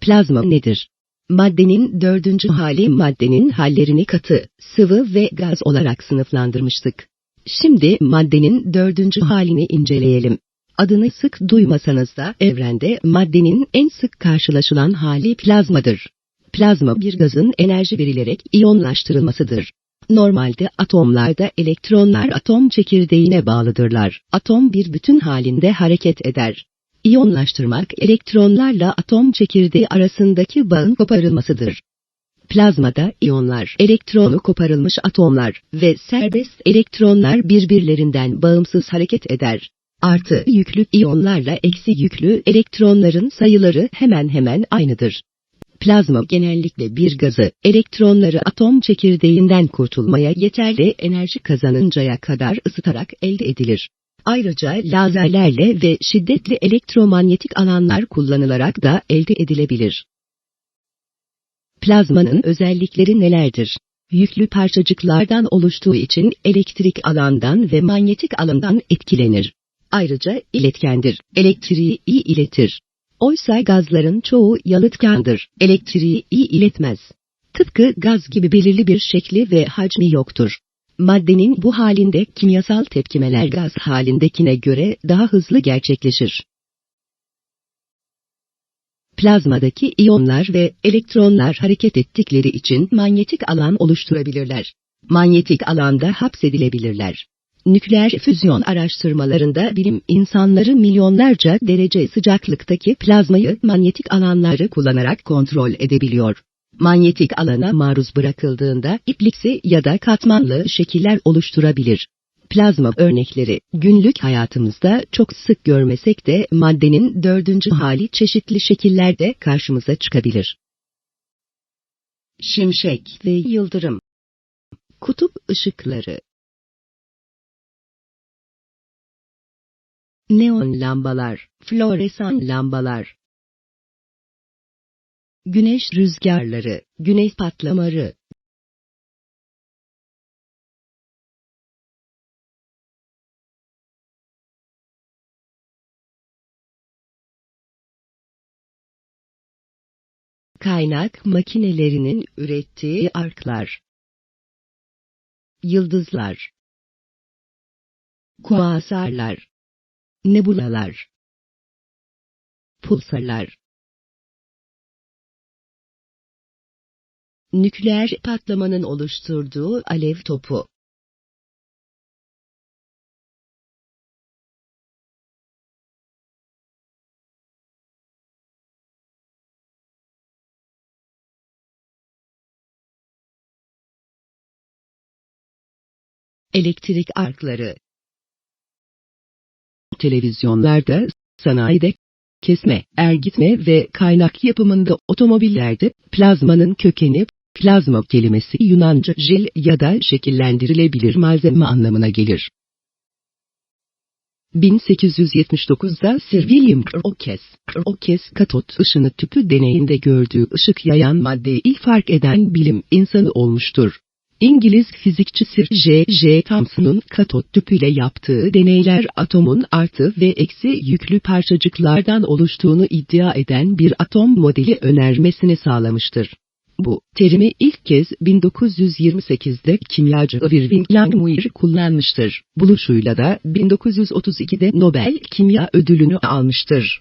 Plazma nedir? Maddenin dördüncü hali maddenin hallerini katı, sıvı ve gaz olarak sınıflandırmıştık. Şimdi maddenin dördüncü halini inceleyelim. Adını sık duymasanız da evrende maddenin en sık karşılaşılan hali plazmadır. Plazma bir gazın enerji verilerek iyonlaştırılmasıdır. Normalde atomlarda elektronlar atom çekirdeğine bağlıdırlar. Atom bir bütün halinde hareket eder. İyonlaştırmak elektronlarla atom çekirdeği arasındaki bağın koparılmasıdır. Plazmada iyonlar, elektronu koparılmış atomlar ve serbest elektronlar birbirlerinden bağımsız hareket eder. Artı yüklü iyonlarla eksi yüklü elektronların sayıları hemen hemen aynıdır. Plazma genellikle bir gazı, elektronları atom çekirdeğinden kurtulmaya yeterli enerji kazanıncaya kadar ısıtarak elde edilir. Ayrıca lazerlerle ve şiddetli elektromanyetik alanlar kullanılarak da elde edilebilir. Plazmanın özellikleri nelerdir? Yüklü parçacıklardan oluştuğu için elektrik alandan ve manyetik alandan etkilenir. Ayrıca iletkendir. Elektriği iyi iletir. Oysa gazların çoğu yalıtkandır. Elektriği iyi iletmez. Tıpkı gaz gibi belirli bir şekli ve hacmi yoktur. Maddenin bu halinde kimyasal tepkimeler gaz halindekine göre daha hızlı gerçekleşir. Plazmadaki iyonlar ve elektronlar hareket ettikleri için manyetik alan oluşturabilirler. Manyetik alanda hapsedilebilirler. Nükleer füzyon araştırmalarında bilim insanları milyonlarca derece sıcaklıktaki plazmayı manyetik alanları kullanarak kontrol edebiliyor. Manyetik alana maruz bırakıldığında ipliksi ya da katmanlı şekiller oluşturabilir. Plazma örnekleri günlük hayatımızda çok sık görmesek de maddenin dördüncü hali çeşitli şekillerde karşımıza çıkabilir. Şimşek ve yıldırım Kutup ışıkları Neon lambalar, floresan lambalar. Güneş rüzgarları, güneş patlamaları. Kaynak makinelerinin ürettiği arklar. Yıldızlar. Kuasarlar nebulalar, pulsarlar, nükleer patlamanın oluşturduğu alev topu. Elektrik arkları televizyonlarda, sanayide, kesme, ergitme ve kaynak yapımında otomobillerde plazmanın kökeni, plazma kelimesi Yunanca jel ya da şekillendirilebilir malzeme anlamına gelir. 1879'da Sir William Crookes, Crookes katot ışını tüpü deneyinde gördüğü ışık yayan maddeyi ilk fark eden bilim insanı olmuştur. İngiliz fizikçi Sir J. J. Thomson'un katot tüpüyle yaptığı deneyler atomun artı ve eksi yüklü parçacıklardan oluştuğunu iddia eden bir atom modeli önermesini sağlamıştır. Bu terimi ilk kez 1928'de kimyacı Irving Langmuir kullanmıştır. Buluşuyla da 1932'de Nobel Kimya Ödülünü almıştır.